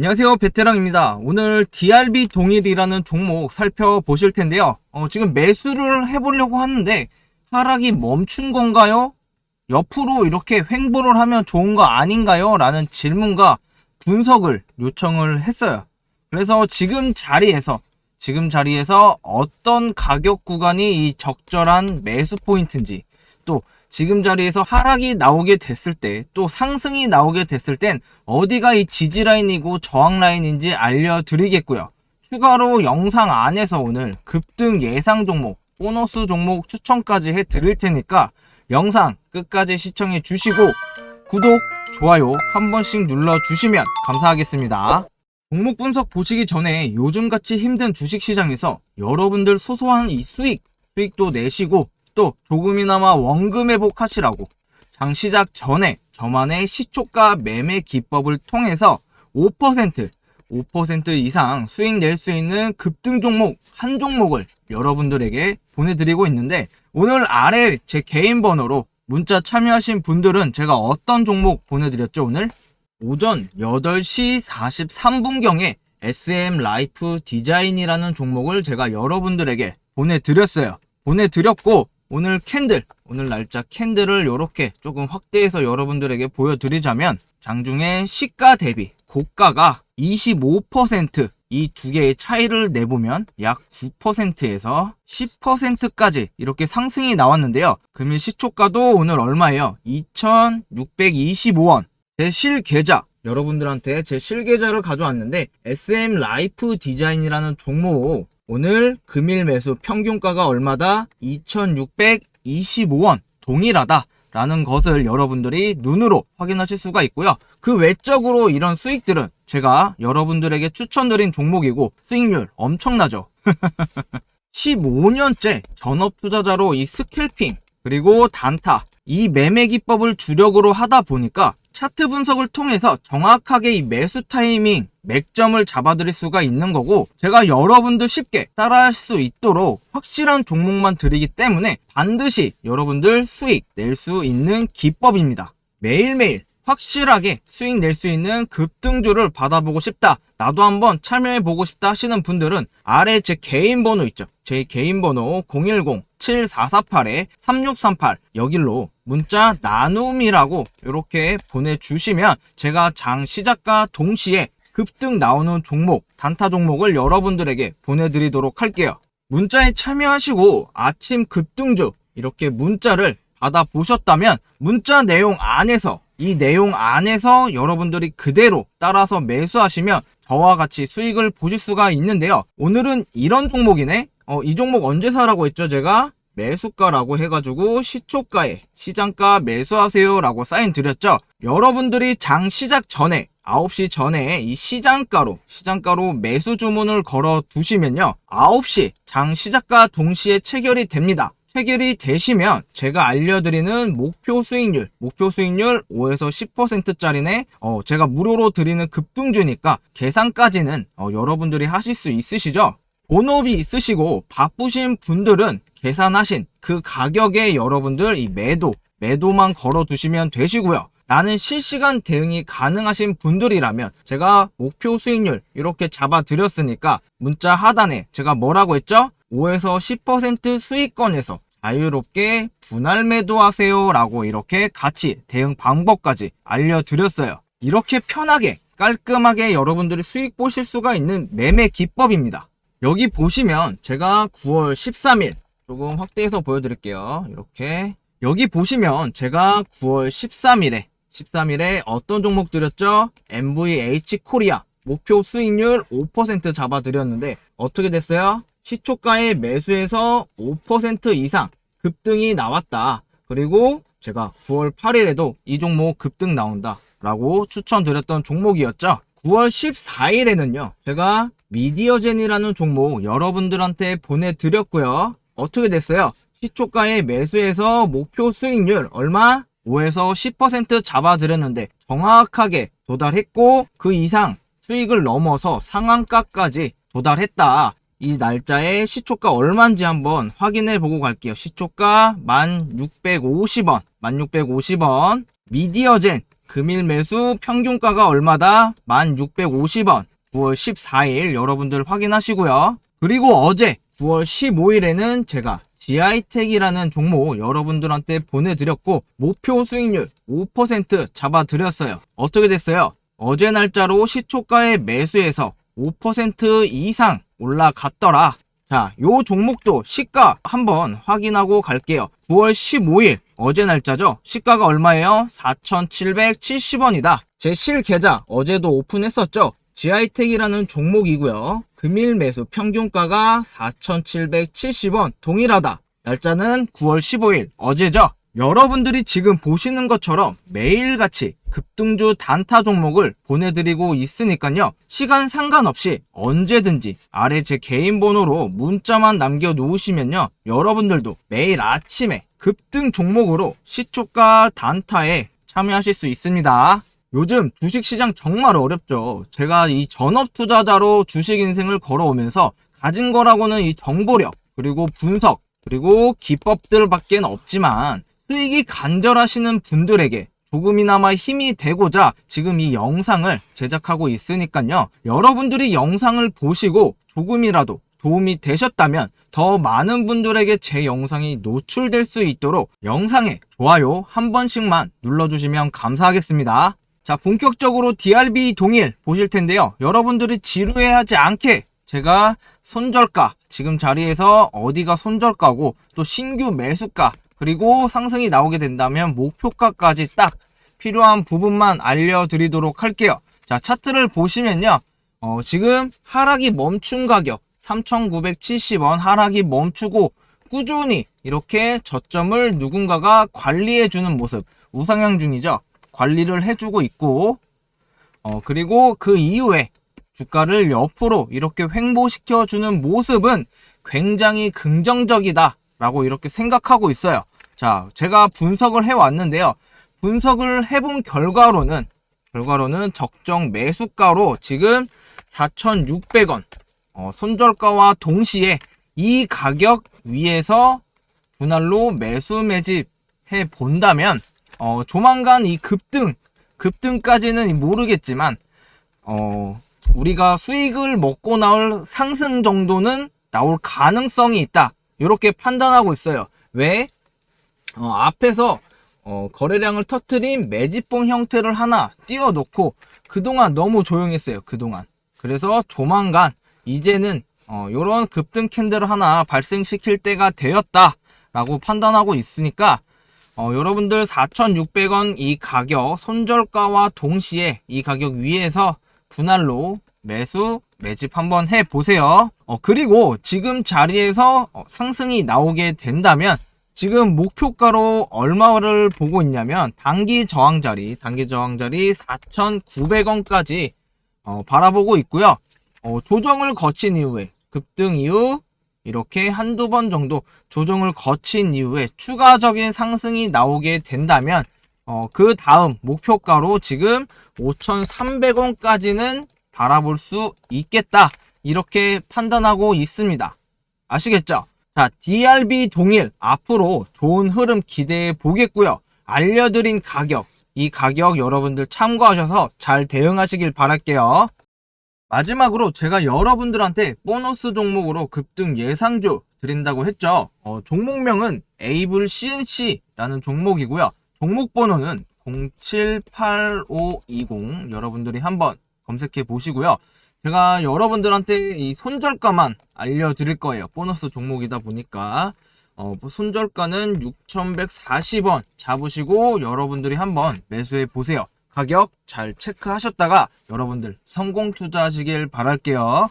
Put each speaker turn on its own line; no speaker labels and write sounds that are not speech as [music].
안녕하세요 베테랑입니다 오늘 DRB 동일이라는 종목 살펴보실 텐데요 어, 지금 매수를 해보려고 하는데 하락이 멈춘 건가요? 옆으로 이렇게 횡보를 하면 좋은 거 아닌가요? 라는 질문과 분석을 요청을 했어요 그래서 지금 자리에서 지금 자리에서 어떤 가격 구간이 이 적절한 매수 포인트인지 또 지금 자리에서 하락이 나오게 됐을 때 또 상승이 나오게 됐을 땐 어디가 이 지지 라인이고 저항 라인인지 알려드리겠고요. 추가로 영상 안에서 오늘 급등 예상 종목, 보너스 종목 추천까지 해드릴 테니까 영상 끝까지 시청해 주시고 구독, 좋아요 한 번씩 눌러주시면 감사하겠습니다. 종목 분석 보시기 전에 요즘같이 힘든 주식시장에서 여러분들 소소한 이 수익, 수익도 내시고 또 조금이나마 원금 회복하시라고 장 시작 전에 저만의 시초가 매매 기법을 통해서 5% 5% 이상 수익 낼 수 있는 급등 종목 한 종목을 여러분들에게 보내드리고 있는데 오늘 아래 제 개인 번호로 문자 참여하신 분들은 제가 어떤 종목 보내드렸죠 오늘? 오전 8시 43분경에 SM 라이프 디자인이라는 종목을 제가 여러분들에게 보내드렸어요. 보내드렸고 오늘 캔들 오늘 날짜 캔들을 이렇게 조금 확대해서 여러분들에게 보여드리자면 장중에 시가 대비 고가가 25%이 두 개의 차이를 내보면 약 9%에서 10%까지 이렇게 상승이 나왔는데요. 금일 시초가도 오늘 얼마예요? 2,625원. 제 실계좌 여러분들한테 제 실계좌를 가져왔는데 SM 라이프 디자인이라는 종목 오늘 금일 매수 평균가가 얼마다? 2,625원 동일하다. 라는 것을 여러분들이 눈으로 확인하실 수가 있고요. 그 외적으로 이런 수익들은 제가 여러분들에게 추천드린 종목이고 수익률 엄청나죠. [laughs] 15년째 전업 투자자로 이 스캘핑 그리고 단타 이 매매 기법을 주력으로 하다 보니까 차트 분석을 통해서 정확하게 이 매수 타이밍, 맥점을 잡아드릴 수가 있는 거고 제가 여러분들 쉽게 따라할 수 있도록 확실한 종목만 드리기 때문에 반드시 여러분들 수익 낼 수 있는 기법입니다. 매일매일 확실하게 수익 낼 수 있는 급등주를 받아보고 싶다. 나도 한번 참여해보고 싶다 하시는 분들은 아래 제 개인 번호 있죠. 제 개인 번호 010-7448-3638 여길로 문자 나눔이라고 이렇게 보내주시면 제가 장 시작과 동시에 급등 나오는 종목, 단타 종목을 여러분들에게 보내드리도록 할게요. 문자에 참여하시고 아침 급등주 이렇게 문자를 받아보셨다면 문자 내용 안에서 이 내용 안에서 여러분들이 그대로 따라서 매수하시면 저와 같이 수익을 보실 수가 있는데요. 오늘은 이런 종목이네. 어, 이 종목 언제 사라고 했죠, 제가? 매수가라고 해가지고 시초가에 시장가 매수하세요라고 사인 드렸죠. 여러분들이 장 시작 전에 9시 전에 이 시장가로 시장가로 매수 주문을 걸어 두시면요. 9시 장 시작과 동시에 체결이 됩니다. 체결이 되시면 제가 알려드리는 목표 수익률, 목표 수익률 5에서 10%짜리네, 어, 제가 무료로 드리는 급등주니까 계산까지는 어, 여러분들이 하실 수 있으시죠? 본업이 있으시고 바쁘신 분들은 계산하신 그 가격에 여러분들 이 매도, 매도만 걸어 두시면 되시고요. 나는 실시간 대응이 가능하신 분들이라면 제가 목표 수익률 이렇게 잡아 드렸으니까 문자 하단에 제가 뭐라고 했죠? 5에서 10% 수익권에서 자유롭게 분할 매도하세요 라고 이렇게 같이 대응 방법까지 알려드렸어요. 이렇게 편하게 깔끔하게 여러분들이 수익 보실 수가 있는 매매 기법입니다. 여기 보시면 제가 9월 13일 조금 확대해서 보여드릴게요. 이렇게 여기 보시면 제가 9월 13일에 13일에 어떤 종목 드렸죠? MVH 코리아 목표 수익률 5% 잡아드렸는데 어떻게 됐어요? 시초가의 매수에서 5% 이상 급등이 나왔다. 그리고 제가 9월 8일에도 이 종목 급등 나온다. 라고 추천드렸던 종목이었죠. 9월 14일에는요, 제가 미디어젠이라는 종목 여러분들한테 보내드렸고요. 어떻게 됐어요? 시초가의 매수에서 목표 수익률 얼마? 5에서 10% 잡아드렸는데 정확하게 도달했고 그 이상 수익을 넘어서 상한가까지 도달했다. 이 날짜에 시초가 얼마인지 한번 확인해 보고 갈게요. 시초가 1650원, 1650원. 미디어젠 금일 매수 평균가가 얼마다? 1650원. 9월 14일 여러분들 확인하시고요. 그리고 어제 9월 15일에는 제가 GI텍이라는 종목 여러분들한테 보내드렸고 목표 수익률 5% 잡아드렸어요. 어떻게 됐어요? 어제 날짜로 시초가의 매수해서 5% 이상 올라갔더라. 자, 요 종목도 시가 한번 확인하고 갈게요. 9월 15일 어제 날짜죠. 시가가 얼마예요? 4,770원이다. 제 실 계좌 어제도 오픈했었죠. GI텍이라는 종목이고요. 금일 매수 평균가가 4,770원 동일하다. 날짜는 9월 15일 어제죠. 여러분들이 지금 보시는 것처럼 매일같이 급등주 단타 종목을 보내드리고 있으니까요. 시간 상관없이 언제든지 아래 제 개인 번호로 문자만 남겨 놓으시면요. 여러분들도 매일 아침에 급등 종목으로 시초가 단타에 참여하실 수 있습니다. 요즘 주식시장 정말 어렵죠. 제가 이 전업 투자자로 주식 인생을 걸어오면서 가진 거라고는 이 정보력, 그리고 분석, 그리고 기법들밖에 없지만 수익이 간절하시는 분들에게 조금이나마 힘이 되고자 지금 이 영상을 제작하고 있으니까요. 여러분들이 영상을 보시고 조금이라도 도움이 되셨다면 더 많은 분들에게 제 영상이 노출될 수 있도록 영상에 좋아요 한 번씩만 눌러주시면 감사하겠습니다. 자, 본격적으로 DRB 동일 보실 텐데요. 여러분들이 지루해하지 않게 제가 손절가, 지금 자리에서 어디가 손절가고 또 신규 매수가, 그리고 상승이 나오게 된다면 목표가까지 딱 필요한 부분만 알려드리도록 할게요. 자, 차트를 보시면요. 어, 지금 하락이 멈춘 가격 3,970원 하락이 멈추고 꾸준히 이렇게 저점을 누군가가 관리해주는 모습 우상향 중이죠. 관리를 해주고 있고 어, 그리고 그 이후에 주가를 옆으로 이렇게 횡보시켜 주는 모습은 굉장히 긍정적이다 라고 이렇게 생각하고 있어요. 자, 제가 분석을 해 왔는데요. 분석을 해본 결과로는 결과로는 적정 매수가로 지금 4,600원 어, 손절가와 동시에 이 가격 위에서 분할로 매수 매집해 본다면 어, 조만간 이 급등 급등까지는 모르겠지만 어, 우리가 수익을 먹고 나올 상승 정도는 나올 가능성이 있다. 이렇게 판단하고 있어요. 왜? 어, 앞에서 어, 거래량을 터트린 매집봉 형태를 하나 띄워놓고 그동안 너무 조용했어요. 그동안. 그래서 조만간 이제는 어, 요런 급등 캔들을 하나 발생시킬 때가 되었다 라고 판단하고 있으니까 어, 여러분들 4,600원 이 가격 손절가와 동시에 이 가격 위에서 분할로 매수 매집 한번 해 보세요. 어, 그리고 지금 자리에서 어, 상승이 나오게 된다면 지금 목표가로 얼마를 보고 있냐면 단기 저항 자리, 단기 저항 자리 4,900원까지 어, 바라보고 있고요. 어, 조정을 거친 이후에 급등 이후 이렇게 한두 번 정도 조정을 거친 이후에 추가적인 상승이 나오게 된다면 어, 그 다음 목표가로 지금 5,300원까지는 바라볼 수 있겠다. 이렇게 판단하고 있습니다. 아시겠죠? 자, DRB 동일 앞으로 좋은 흐름 기대해 보겠고요. 알려드린 가격, 이 가격 여러분들 참고하셔서 잘 대응하시길 바랄게요. 마지막으로 제가 여러분들한테 보너스 종목으로 급등 예상주 드린다고 했죠. 어, 종목명은 에이블 CNC라는 종목이고요. 종목 번호는 078520 여러분들이 한번 검색해 보시고요. 제가 여러분들한테 이 손절가만 알려드릴 거예요. 보너스 종목이다 보니까 어, 손절가는 6,140원 잡으시고 여러분들이 한번 매수해 보세요. 가격 잘 체크하셨다가 여러분들 성공 투자하시길 바랄게요.